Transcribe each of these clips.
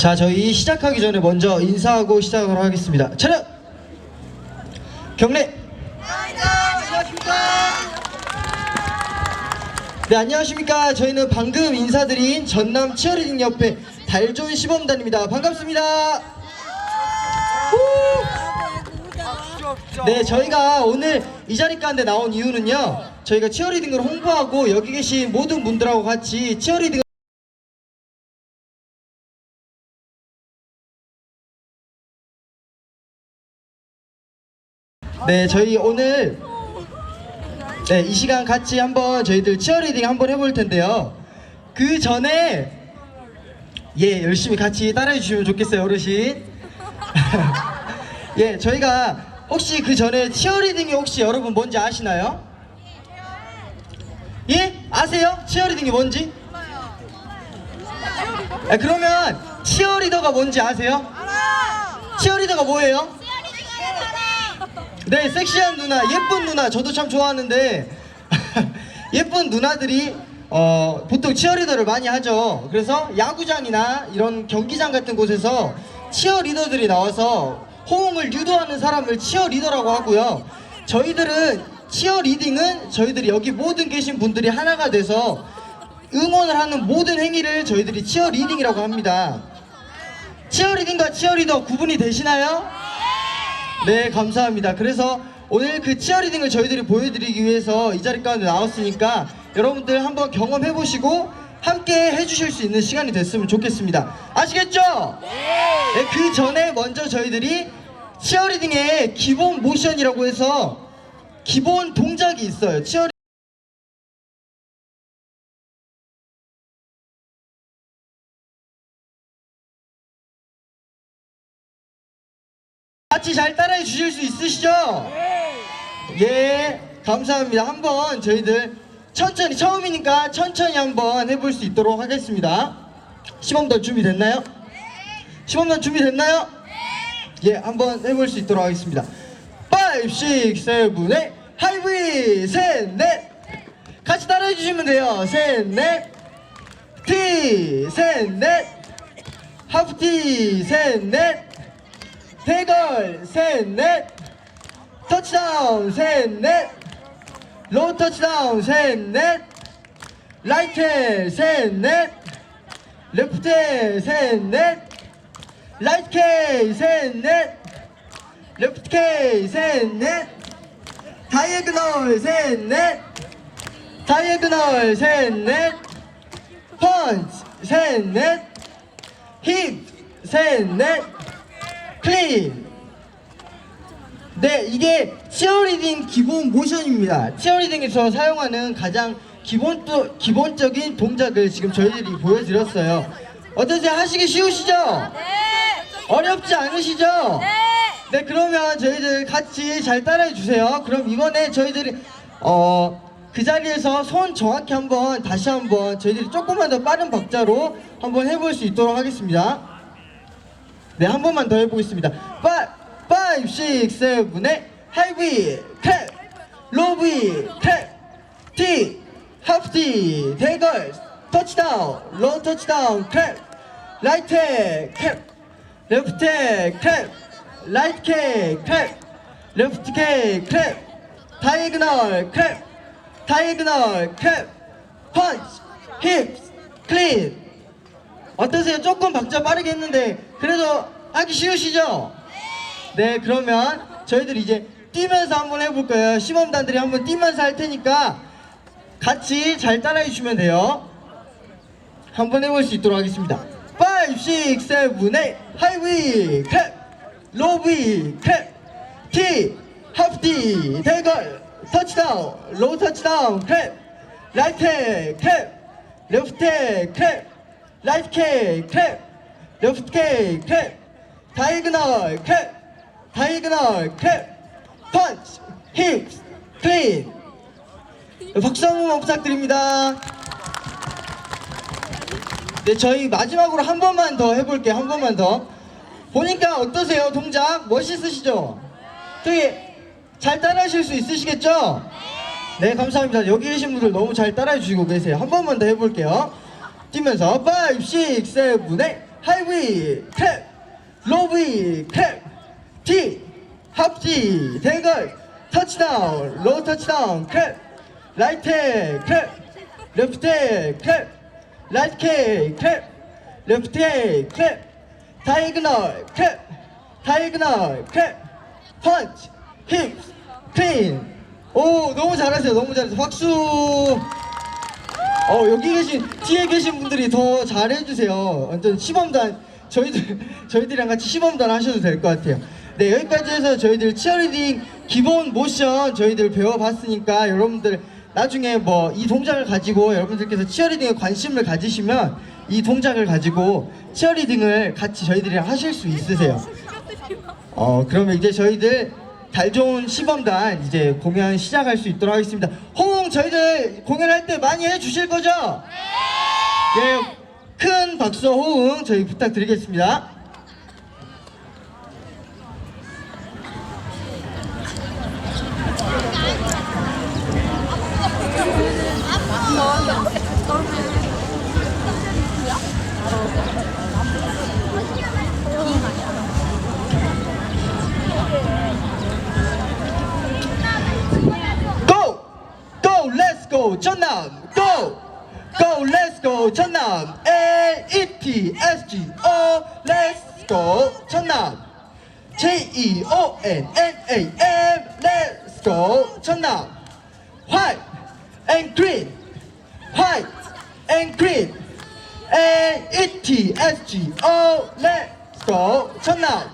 자, 저희 시작하기 전에 먼저 인사하고 시작을 하겠습니다. 차렷! 경례! 네, 안녕하십니까. 저희는 방금 인사드린 전남 치어리딩 협회 달존 시범단입니다. 반갑습니다. 후! 네, 저희가 오늘 이 자리 가운데 나온 이유는요. 저희가 치어리딩을 홍보하고 여기 계신 모든 분들하고 같이 치어리딩 네, 저희 오늘 네, 이 시간 같이 한번 저희들 치어리딩 한번 해볼 텐데요. 그 전에 예, 열심히 같이 따라해 주시면 좋겠어요, 어르신. 예, 저희가 혹시 그 전에 치어리딩이 혹시 여러분 뭔지 아시나요? 예? 아세요? 치어리딩이 뭔지? 아, 그러면 치어리더가 뭔지 아세요? 치어리더가 뭐예요? 네, 섹시한 누나, 예쁜 누나, 저도 참 좋아하는데 예쁜 누나들이 어, 보통 치어리더를 많이 하죠. 그래서 야구장이나 이런 경기장 같은 곳에서 치어리더들이 나와서 호응을 유도하는 사람을 치어리더라고 하고요. 저희들은 치어리딩은 저희들이 여기 모든 계신 분들이 하나가 돼서 응원을 하는 모든 행위를 저희들이 치어리딩이라고 합니다. 치어리딩과 치어리더 구분이 되시나요? 네, 감사합니다. 그래서 오늘 그 치어리딩을 저희들이 보여드리기 위해서 이 자리 가운데 나왔으니까 여러분들 한번 경험해 보시고 함께 해주실 수 있는 시간이 됐으면 좋겠습니다. 아시겠죠? 네, 그 전에 먼저 저희들이 치어리딩의 기본 모션이라고 해서 기본 동작이 있어요. 치어리 같이 잘 따라해 주실 수 있으시죠? 예, 감사합니다. 한번 저희들 천천히 처음이니까 천천히 한번 해볼 수 있도록 하겠습니다. 시범단 준비됐나요? 시범단 준비됐나요? 예, 한번 해볼 수 있도록 하겠습니다. 5, 6, 7, 8 하이브이 셋, 넷 같이 따라해 주시면 돼요. 셋, 넷 티, 셋, 넷 하프 티, 셋, 넷 대걸 셋넷 터치다운 셋넷 로우 터치다운 셋넷 라이트 셋넷 레프트 셋넷 라이트 K 셋넷 레프트 K 셋넷 다이애그널 셋넷 다이애그널 셋넷 펀치 셋넷 힙 셋넷 클린 네 이게 치어리딩 기본 모션입니다. 치어리딩에서 사용하는 가장 기본 또 기본적인 동작을 지금 저희들이 보여드렸어요. 어떠세요? 하시기 쉬우시죠? 어렵지 않으시죠? 네 그러면 저희들 같이 잘 따라해 주세요. 그럼 이번에 저희들이 어 그 자리에서 손 정확히 한번 다시 한번 저희들이 조금만 더 빠른 박자로 한번 해볼 수 있도록 하겠습니다 네, 한 번만 더 해보겠습니다. 5, 5, 6, 7, 8 하이비, 캡, 로비, 캡, 티, 하프티, 대걸, 터치다운, 로우 터치다운, 캡, 라이트, 캡, 레프트, 캡, 라이트 K, 캡, 레프트 K, 캡, 다이그널, 캡, 다이그널, 캡, 펀치, 힙스, 클린, 어떠세요? 조금 박자 빠르게 했는데 그래도 하기 쉬우시죠? 네 그러면 저희들 이제 뛰면서 한번 해볼 거예요. 시범단들이 한번 뛰면서 할 테니까 같이 잘 따라해 주시면 돼요. 한번 해볼 수 있도록 하겠습니다. 5, 6, 7, 8 하이위 캡 로비 캡 티, 하프티 대걸 터치다운 로우 터치다운 캡 라이트 캡 레프트 캡 라이트 K 캡 레프트 K 캡 다이그널 캡 다이그널 캡 펀치 힙스 클린. 박수 한 번만 부탁드립니다. 네 저희 마지막으로 한 번만 더 해볼게요. 한 번만 더. 보니까 어떠세요? 동작? 멋있으시죠? 되게 잘 따라하실 수 있으시겠죠? 네 감사합니다. 여기 계신 분들 너무 잘 따라해 주시고 계세요. 한 번만 더 해볼게요 뛰면서 5, 6, 7, 8 하이위 로비 클랩 T 합지 대걸 터치다운 로우 터치다운 클랩 라이트 클랩 레프트 클랩 라이트 클랩 레프트 클랩 다이그널 클랩 다이그널 클랩 펀치 힙 클린 오 너무 잘하세요. 너무 잘하세요. 박수 어 여기 계신 뒤에 계신 분들이 더 잘해주세요. 완전 시범단 저희들 저희들이랑 같이 시범단 하셔도 될 것 같아요. 네 여기까지 해서 저희들 치어리딩 기본 모션 저희들 배워봤으니까 여러분들 나중에 뭐 이 동작을 가지고 여러분들께서 치어리딩에 관심을 가지시면 이 동작을 가지고 치어리딩을 같이 저희들이랑 하실 수 있으세요. 어 그러면 이제 저희들 달 좋은 시범단 이제 공연 시작할 수 있도록 하겠습니다. 호응 저희들 공연할 때 많이 해주실 거죠? 네. 예, 큰 박수 호응 저희 부탁드리겠습니다. Go! 전남! L E T S G O Let's go! 전남! J E O N N A M Let's go! 전남! White and green! White and green! L E T S G O Let's go! 전남!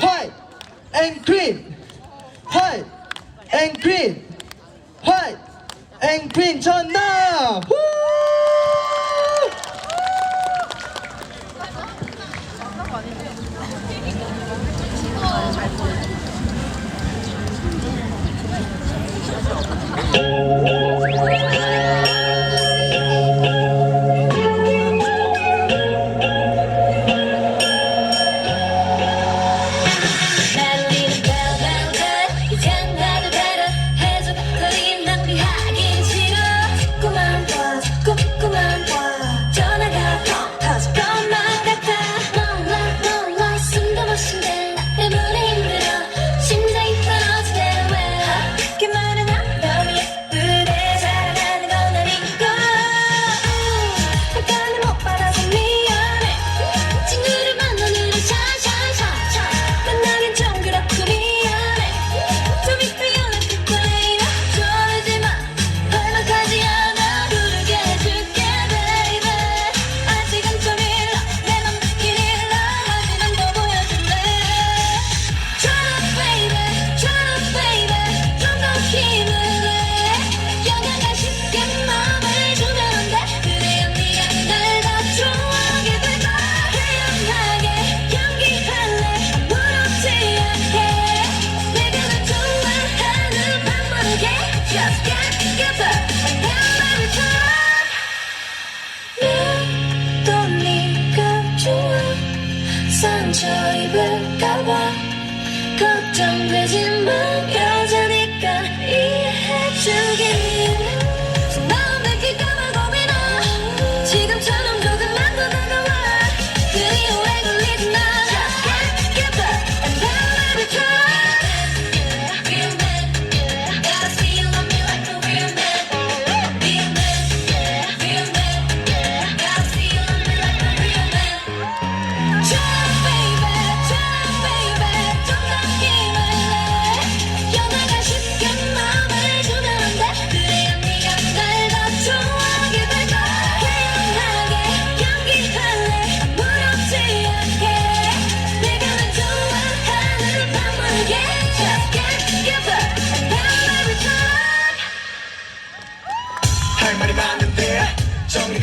White and green! White and green, white and green 전남. Thank you.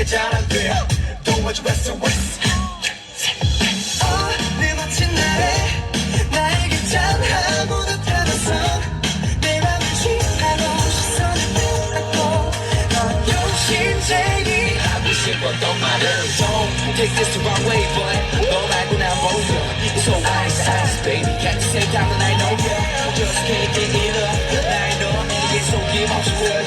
잘안 돼. 도와줘 SOS. 어느 멋진 날에 나에게 짠하고 나타나서 내 맘을 취하고 시선을 빼앗고 너의 심장이 하고 싶었던 말은 Don't take this the wrong way but 너 말고 난 모르 So ice ice baby 같이 생각은 I know you Just can't get it up 날 너에게 속임없이 보여주